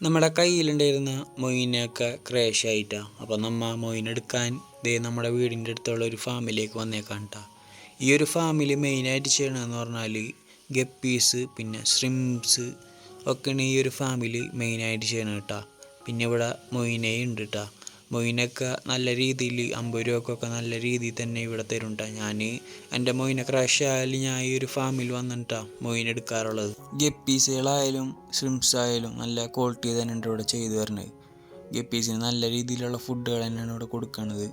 നമ്മുടെ കയ്യിലുണ്ടായിരുന്ന മൊയിനൊക്കെ ക്രാഷ് ആയിട്ടാ. അപ്പോൾ നമ്മ മൊയിൻ എടുക്കാൻ ദേ നമ്മുടെ വീടിന്റെ അടുത്തുള്ള ഒരു ഫാമിലേക്ക് വന്നേക്കാൻ ട്ടാ. ഈ ഒരു ഫാമിൽ മെയിനായിട്ട് ചെയ്യണമെന്ന് പറഞ്ഞാൽ ഗപ്പീസ് പിന്നെ ശ്രിംസ് ഒക്കെയാണ് ഈ ഒരു ഫാമിൽ മെയിനായിട്ട് ചെയ്യണം കേട്ടാ പിന്നെ ഇവിടെ മൊയിനേ ഉണ്ട് കേട്ടാ മൊയിനൊക്കെ നല്ല രീതിയിൽ അമ്പത് രൂപക്കൊക്കെ നല്ല രീതിയിൽ തന്നെ ഇവിടെ തരും ഞാൻ എന്റെ മൊയിനെ ക്രാഷ് ആയാലും ഞാൻ ഈ ഒരു ഫാമിൽ വന്നിട്ടാ മൊയിൻ എടുക്കാറുള്ളത്. ഗപ്പീസുകളായാലും ശ്രിംസ് ആയാലും നല്ല ക്വാളിറ്റി തന്നെ ഉണ്ട് ഇവിടെ ചെയ്തു വരുന്നത് ഗപ്പീസിന് നല്ല രീതിയിലുള്ള ഫുഡുകൾ തന്നെയാണ് ഇവിടെ കൊടുക്കുന്നത്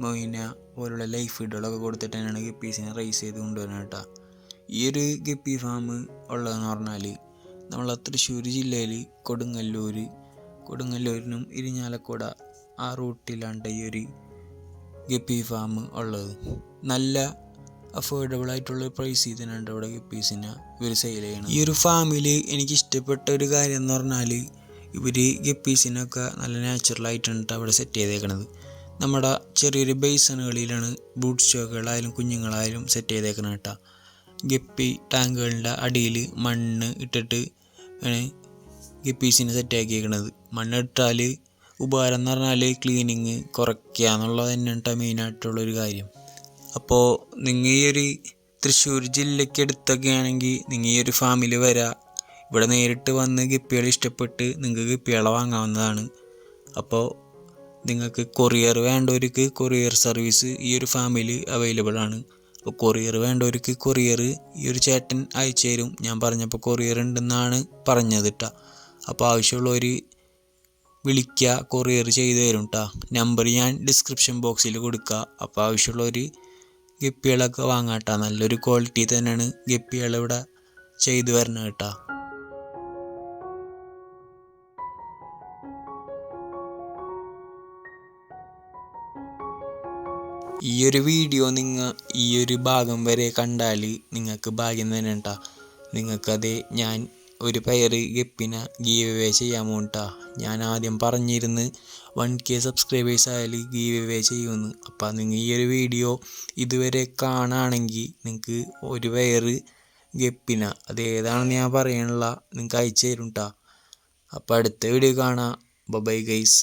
മൊയിന പോലുള്ള ലൈഫ് ഫുഡുകളൊക്കെ കൊടുത്തിട്ട് തന്നെയാണ് ഗപ്പീസിനെ റൈസ് ചെയ്ത് കൊണ്ടുവരുന്നത് കേട്ടോ. ഈ ഒരു ഗപ്പി ഫാം ഉള്ളതെന്ന് പറഞ്ഞാൽ നമ്മളെ തൃശ്ശൂർ ജില്ലയിൽ കൊടുങ്ങല്ലൂർ കൊടുങ്ങല്ലൂരിനും ഇരിഞ്ഞാലക്കുട ആ റൂട്ടിലാണ് ഈ ഒരു ഗപ്പി ഫാം ഉള്ളത്. നല്ല അഫോർഡബിൾ ആയിട്ടുള്ള പ്രൈസ് ഇതിനുണ്ട് ഇവിടെ ഗപ്പീസിനെ. ഇവർ സെയിൽ ചെയ്യണം ഈ ഒരു ഫാമിൽ എനിക്ക് ഇഷ്ടപ്പെട്ട ഒരു കാര്യം എന്ന് പറഞ്ഞാൽ ഇവർ ഗപ്പീസിനൊക്കെ നല്ല നാച്ചുറലായിട്ടാണ് അവിടെ സെറ്റ് ചെയ്തേക്കണത്. നമ്മുടെ ചെറിയൊരു ബേസണുകളിലാണ് ബൂട്ട് സ്റ്റോക്കുകളായാലും കുഞ്ഞുങ്ങളായാലും സെറ്റ് ചെയ്തേക്കണം കേട്ടോ ഗപ്പി ടാങ്കുകളുടെ അടിയിൽ മണ്ണ് ഇട്ടിട്ട് ആണ് ഗപ്പീസിനെ സെറ്റാക്കിയേക്കണത് മണ്ണിട്ടാൽ ഉപകാരം എന്ന് പറഞ്ഞാൽ ക്ലീനിങ് കുറയ്ക്കുക എന്നുള്ളത് തന്നെയാണ് ട്ടോ മെയിനായിട്ടുള്ളൊരു കാര്യം. അപ്പോൾ നിങ്ങൾ ഈ ഒരു തൃശ്ശൂർ ജില്ലയ്ക്ക് അടുത്തൊക്കെ ആണെങ്കിൽ നിങ്ങൾ ഈ ഒരു ഫാമിൽ വരാം. ഇവിടെ നേരിട്ട് വന്ന് ഗപ്പികൾ ഇഷ്ടപ്പെട്ട് നിങ്ങൾക്ക് ഗപ്പികളെ വാങ്ങാവുന്നതാണ്. അപ്പോൾ നിങ്ങൾക്ക് കൊറിയർ വേണ്ടവർക്ക് കൊറിയർ സർവീസ് ഈ ഒരു ഫാമിൽ അവൈലബിൾ ആണ്. അപ്പോൾ കൊറിയർ വേണ്ടവർക്ക് കൊറിയർ ഈ ഒരു ചേട്ടൻ അയച്ചു തരും. ഞാൻ പറഞ്ഞപ്പോൾ കൊറിയർ ഉണ്ടെന്നാണ് പറഞ്ഞത് കേട്ടോ അപ്പോൾ ആവശ്യമുള്ളവർ വിളിക്കുക കൊറിയർ ചെയ്തു തരും കേട്ടോ നമ്പർ ഞാൻ ഡിസ്ക്രിപ്ഷൻ ബോക്സിൽ കൊടുക്കുക അപ്പോൾ ആവശ്യമുള്ളവർ ഗപ്പികളൊക്കെ വാങ്ങാം കേട്ടോ നല്ലൊരു ക്വാളിറ്റി തന്നെയാണ് ഗപ്പികൾ ഇവിടെ ചെയ്തു വരണം കേട്ടോ. ഈ ഒരു വീഡിയോ നിങ്ങൾ ഈ ഒരു ഭാഗം വരെ കണ്ടാൽ നിങ്ങൾക്ക് ഭാഗ്യം തന്നെ കേട്ടോ. നിങ്ങൾക്കത് ഞാൻ ഒരു പെയർ ഗപ്പിനെ ഗീവ് അവേ ചെയ്യാൻ ഞാൻ ആദ്യം പറഞ്ഞിരുന്ന് വൺ കെ സബ്സ്ക്രൈബേഴ്സ് ആയാൽ ഗീവ് ചെയ്യുമെന്ന് അപ്പം നിങ്ങൾ ഈ ഒരു വീഡിയോ ഇതുവരെ കാണുകയാണെങ്കിൽ നിങ്ങൾക്ക് ഒരു പെയർ ഗപ്പിന അത് ഏതാണെന്ന് ഞാൻ പറയാനുള്ള നിങ്ങൾക്ക് അയച്ചു തരും കേട്ടോ അപ്പോൾ അടുത്ത വീഡിയോ കാണാം. Bye guys